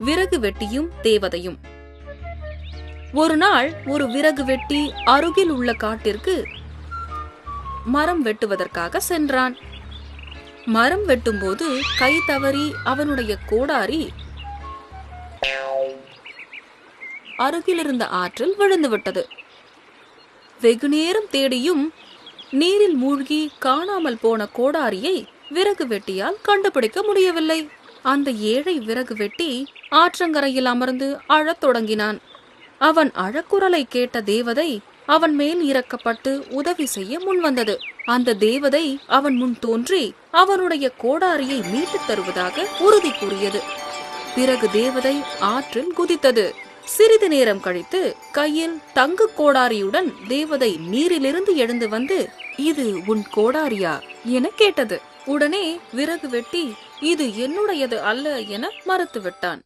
விறகு வெட்டியும் தேவதையும். ஒரு நாள் ஒரு விறகு வெட்டி அருகில் உள்ள காட்டிற்கு மரம் வெட்டுவதற்காக சென்றான். மரம் வெட்டும்போது கை தவறி அவனுடைய கோடாரி அருகில் இருந்த ஆற்றில் விழுந்துவிட்டது வெகு நேரம் தேடியும் நீரில் மூழ்கி காணாமல் போன கோடாரியை விறகு வெட்டியால் கண்டுபிடிக்க முடியவில்லை. அந்த ஏழை விறகு வெட்டி ஆற்றங்கரையில் அமர்ந்து அழத் தொடங்கினான். அவன் அழக்குரலை கேட்ட தேவதை அவன் மேல் இறக்கப்பட்டு உதவி செய்ய முன்வந்தது அந்த தேவதை அவன் முன் தோன்றி அவனுடைய கோடாரியை மீட்டுத் தருவதாக உறுதி கூறியது. பிறகு தேவதை ஆற்றில் குதித்தது. சிறிது நேரம் கழித்து கையில் தங்க கோடாரியுடன் தேவதை நீரிலிருந்து எழுந்து வந்து இது உன் கோடாரியா? என கேட்டது. உடனே விறகு வெட்டி இது என்னுடையது அல்ல என மறுத்துவிட்டான்.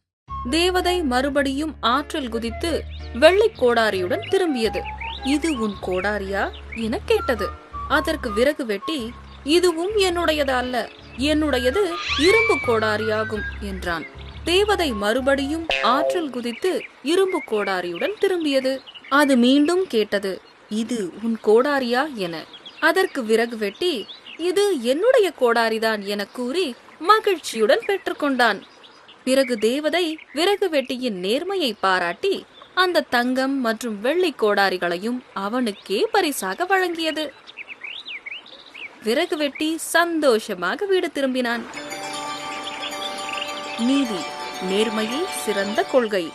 தேவதை மறுபடியும் ஆற்றில் குதித்து வெள்ளை கோடாரியுடன் திரும்பியது. இது உன் கோடாரியா? என கேட்டது. அதற்கு விறகு வெட்டி இதுவும் என்னுடையது அல்ல என்னுடையது இரும்பு கோடாரியாகும் என்றான். தேவதை மறுபடியும் ஆற்றில் குதித்து இரும்பு கோடாரியுடன் திரும்பியது. அது மீண்டும் கேட்டது இது உன் கோடாரியா? என. அதற்கு விறகு வெட்டி இது என்னுடைய கோடாரிதான் என கூறி மகிழ்ச்சியுடன் பெற்றுக்கொண்டான். பிறகு தேவதை விறகு வெட்டியின் நேர்மையை பாராட்டி அந்த தங்கம் மற்றும் வெள்ளி கோடாரிகளையும் அவனுக்கே பரிசாக வழங்கியது. விறகு வெட்டி சந்தோஷமாக வீடு திரும்பினான். நீதி நேர்மையில் சிறந்த கொள்கை.